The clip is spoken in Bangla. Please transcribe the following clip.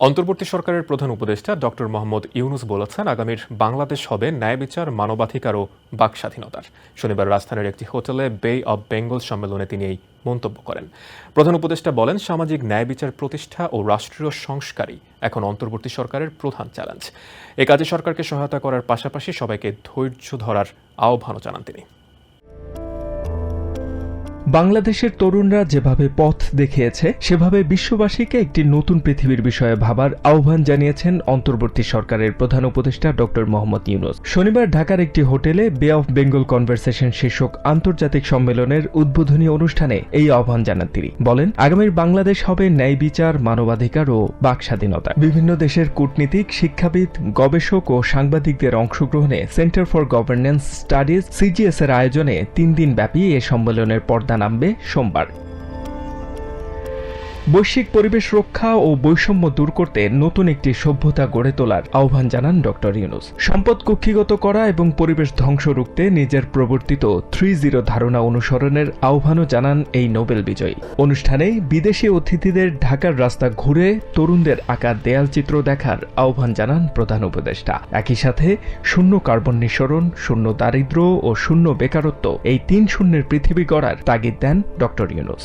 অন্তর্বর্তী সরকারের প্রধান উপদেষ্টা ডক্টর মোহাম্মদ ইউনুস বলেছেন, আগামীর বাংলাদেশ হবে ন্যায় বিচার, মানবাধিকার ও বাক স্বাধীনতার শনিবার রাজধানীর একটি হোটেলে বে অব বেঙ্গল সম্মেলনে তিনি এই মন্তব্য করেন। প্রধান উপদেষ্টা বলেন, সামাজিক ন্যায় বিচার প্রতিষ্ঠা ও রাষ্ট্রীয় সংস্কারই এখন অন্তর্বর্তী সরকারের প্রধান চ্যালেঞ্জ। এ কাজে সরকারকে সহায়তা করার পাশাপাশি সবাইকে ধৈর্য ধরার আহ্বানও জানান তিনি। বাংলাদেশের তরুণরা যেভাবে পথ দেখিয়েছে, সেভাবে বিশ্ববাসীকে একটি নতুন পৃথিবীর বিষয়ে ভাবার আহ্বান জানিয়েছেন অন্তর্বর্তী সরকারের প্রধান উপদেষ্টা ডক্টর মোহাম্মদ ইউনুস। শনিবার ঢাকার একটি হোটেলে বে অফ বেঙ্গল কনভারসেশন শীর্ষক আন্তর্জাতিক সম্মেলনের উদ্বোধনী অনুষ্ঠানে এই আহ্বান জানান তিনি। বলেন, আগামীর বাংলাদেশ হবে ন্যায় বিচার, মানবাধিকার ও বাক স্বাধীনতা বিভিন্ন দেশের কূটনীতিক, শিক্ষাবিদ, গবেষক ও সাংবাদিকদের অংশগ্রহণে centre for governance studies CGS এর আয়োজনে তিন দিন ব্যাপী এ সম্মেলনের পর্দা নামবে সোমবার। বৈশ্বিক পরিবেশ রক্ষা ও বৈষম্য দূর করতে নতুন একটি সভ্যতা গড়ে তোলার আহ্বান জানান ডক্টর ইউনুস। সম্পদ কক্ষিগত করা এবং পরিবেশ ধ্বংস রুখতে নিজের প্রবর্তিত থ্রি জিরো ধারণা অনুসরণের আহ্বানও জানান এই নোবেল বিজয়ী। অনুষ্ঠানে বিদেশি অতিথিদের ঢাকার রাস্তা ঘুরে তরুণদের আঁকা দেয়ালচিত্র দেখার আহ্বান জানান প্রধান উপদেষ্টা। একই সাথে শূন্য কার্বন নিঃসরণ, শূন্য দারিদ্র্য ও শূন্য বেকারত্ব এই তিন শূন্যের পৃথিবী গড়ার তাগিদ দেন doctor Yunus.